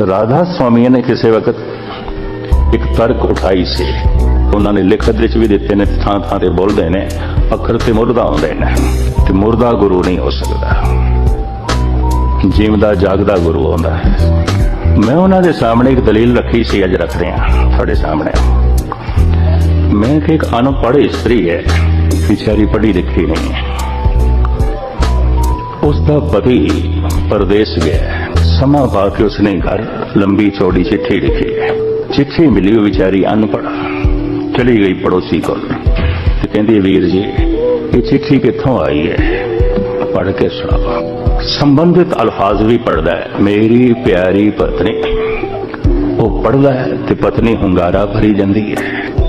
ਰਾਧਾ ਸਵਾਮੀ ਨੇ ਕਿਸੇ ਵਕਤ ਇੱਕ ਤਰਕ ਉਠਾਈ ਸੀ। ਉਹਨਾਂ ਨੇ ਲਿਖਤ ਵਿੱਚ ਵੀ ਦਿੱਤੇ ਨੇ ਥਾਂ ਥਾਂ ਤੇ ਬੋਲਦੇ ਨੇ, ਅੱਖਰ ਤੇ ਮੁਰਦਾ ਹੁੰਦੇ ਨੇ, ਤੇ ਮੁਰਦਾ ਗੁਰੂ ਨਹੀਂ ਹੋ ਸਕਦਾ। ਜਿਉਂਦਾ ਜਾਗਦਾ ਗੁਰੂ ਹੁੰਦਾ ਹੈ। ਮੈਂ ਉਹਨਾਂ ਦੇ ਸਾਹਮਣੇ ਇੱਕ ਦਲੀਲ ਰੱਖੀ ਸੀ, ਅੱਜ ਰੱਖਦੇ ਰਿਹਾ ਤੁਹਾਡੇ ਸਾਹਮਣੇ। ਮੈਂ ਕਿ ਇੱਕ ਅਨਪੜ੍ਹ ਇਸਤਰੀ ਹੈ, ਵਿਚਾਰੀ ਪੜ੍ਹੀ ਲਿਖੀ ਨਹੀਂ ਹੈ। ਉਸ ਦਾ ਪਤੀ ਪਰਦੇਸ ਗਿਆ ਸਮਾਂ ਪਾ ਕੇ ਉਸਨੇ ਘਰ ਲੰਬੀ ਚੌੜੀ ਚਿੱਠੀ ਲਿਖੀ। ਹੈ ਚਿੱਠੀ ਮਿਲੀ ਉਹ ਵਿਚਾਰੀ ਅਨਪੜ੍ਹ ਚਲੀ ਗਈ ਪੜੋਸੀ ਕੋਲ ਤੇ ਕਹਿੰਦੀ ਵੀਰ ਜੀ, ਇਹ ਚਿੱਠੀ ਕਿੱਥੋਂ ਆਈ ਹੈ? ਪੜ੍ਹ ਕੇ ਸੁਣਾਓ। ਸੰਬੰਧਿਤ ਅਲਫਾਜ਼ ਵੀ ਪੜਦਾ ਹੈ। ਮੇਰੀ ਪਿਆਰੀ ਪਤਨੀ, ਉਹ ਪੜਦਾ ਹੈ ਤੇ ਪਤਨੀ ਹੁੰਗਾਰਾ ਭਰੀ ਜਾਂਦੀ ਹੈ।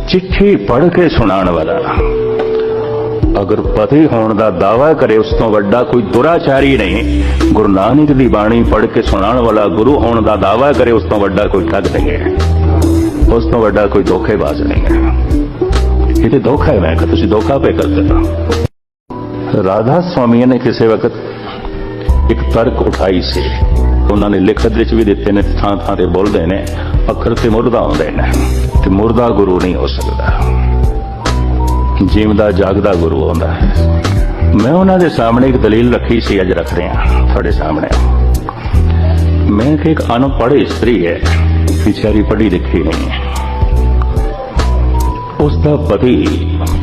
ਚਿੱਠੀ ਪੜ੍ਹ ਕੇ ਸੁਣਾਉਣ ਵਾਲਾ, ਅਗਰ ਪਤੀ ਹੋਣ ਦਾ ਦਾਵਾ ਕਰੇ, ਉਸ ਤੋਂ ਵੱਡਾ ਕੋਈ ਦੁਰਾਚਾਰੀ ਨਹੀਂ। ਗੁਰੂ ਨਾਨਕ ਦੀ ਬਾਣੀ ਪੜ੍ਹ ਕੇ ਸੁਣਾਉਣ ਵਾਲਾ ਗੁਰੂ ਹੋਣ ਦਾ ਦਾਵਾ ਕਰੇ, ਉਸ ਤੋਂ ਵੱਡਾ ਕੋਈ ਠੱਗ ਨਹੀਂ ਹੈ। ਉਸ ਤੋਂ ਵੱਡਾ ਕੋਈ ਧੋਖੇਬਾਜ਼ ਨਹੀਂ ਹੈ। ਇਹ ਤੇ ਧੋਖਾ ਹੈ ਕਿ ਤੁਸੀਂ ਧੋਖਾ ਪੇ ਕਰਦੇ ਹੋ। ਰਾਧਾ ਸਵਾਮੀ ਨੇ ਕਿਸੇ ਵਕਤ ਇੱਕ ਤਰਕ ਉਠਾਈ ਸੀ। ਉਹਨਾਂ ਨੇ ਲਿਖਤ ਵਿੱਚ ਵੀ ਦਿੱਤੇ ਨੇ, ਥਾਂ ਥਾਂ ਤੇ ਬੋਲਦੇ ਨੇ, ਅੱਖਰ ਤੇ ਮੁਰਦਾ ਹੁੰਦੇ ਨੇ, ਤੇ ਮੁਰਦਾ ਗੁਰੂ ਨਹੀਂ ਹੋ ਸਕਦਾ। ਜਿਉਂਦਾ ਜਾਗਦਾ ਗੁਰੂ ਹੁੰਦਾ ਹੈ। ਮੈਂ ਉਹਨਾਂ ਦੇ ਸਾਹਮਣੇ ਇੱਕ ਦਲੀਲ ਰੱਖੀ ਸੀ ਅੱਜ ਰੱਖ ਰਿਹਾ ਤੁਹਾਡੇ ਸਾਹਮਣੇ। ਮੈਂ ਕਿ ਇੱਕ ਅਨਪੜ੍ਹ ਇਸਤਰੀ ਹੈ, ਵਿਚਾਰੀ ਪੜ੍ਹੀ ਲਿਖੀ ਨਹੀਂ ਹੈ। ਉਸ ਦਾ ਪਤੀ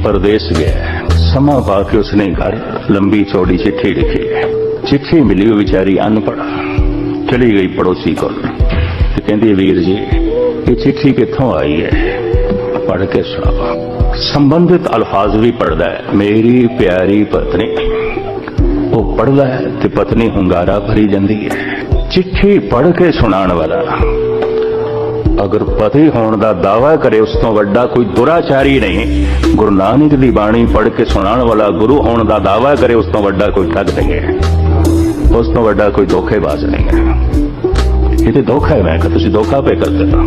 ਪਰਦੇਸ ਗਿਆ ਸਮਾਂ ਪਾ ਕੇ ਉਸਨੇ ਘਰ ਲੰਬੀ ਚੌੜੀ ਚਿੱਠੀ ਲਿਖੀ ਹੈ। ਚਿੱਠੀ ਮਿਲੀ ਉਹ ਵਿਚਾਰੀ ਅਨਪੜ੍ਹ, ਚਲੀ ਗਈ ਪੜੋਸੀ ਕੋਲ। ਤੇ ਕਹਿੰਦੀ ਵੀਰ ਜੀ, ਇਹ ਚਿੱਠੀ ਕਿੱਥੋਂ ਆਈ ਹੈ? ਪੜ੍ਹ ਕੇ ਸੁਣਾਓ। ਸੰਬੰਧਿਤ ਅਲਫਾਜ਼ ਵੀ ਪੜਦਾ ਹੈ। ਮੇਰੀ ਪਿਆਰੀ ਪਤਨੀ। ਉਹ ਪੜਦਾ ਹੈ ਤੇ ਪਤਨੀ ਹੁੰਗਾਰਾ ਭਰੀ ਜਾਂਦੀ ਹੈ। ਚਿੱਠੀ ਪੜ੍ਹ ਕੇ ਸੁਣਾਉਣ ਵਾਲਾ। ਅਗਰ ਪਤੀ ਹੋਣ ਦਾ ਦਾਵਾ ਕਰੇ, ਉਸ ਤੋਂ ਵੱਡਾ ਕੋਈ ਦੁਰਾਚਾਰੀ ਨਹੀਂ। ਗੁਰੂ ਨਾਨਕ ਦੀ ਬਾਣੀ ਪੜ੍ਹ ਕੇ ਸੁਣਾਉਣ ਵਾਲਾ ਗੁਰੂ ਹੋਣ ਦਾ ਦਾਵਾ ਕਰੇ, ਉਸ ਤੋਂ ਵੱਡਾ ਕੋਈ ਠੱਗ ਨਹੀਂ ਹੈ। ਉਸ ਤੋਂ ਵੱਡਾ ਕੋਈ ਧੋਖੇਬਾਜ਼ ਨਹੀਂ ਹੈ। ਇਹ ਤੇ ਧੋਖਾ ਹੈ, ਮੈਂ ਕਿ ਤੁਸੀਂ ਧੋਖਾ ਪੇ ਕਰਦੇ ਹੋ।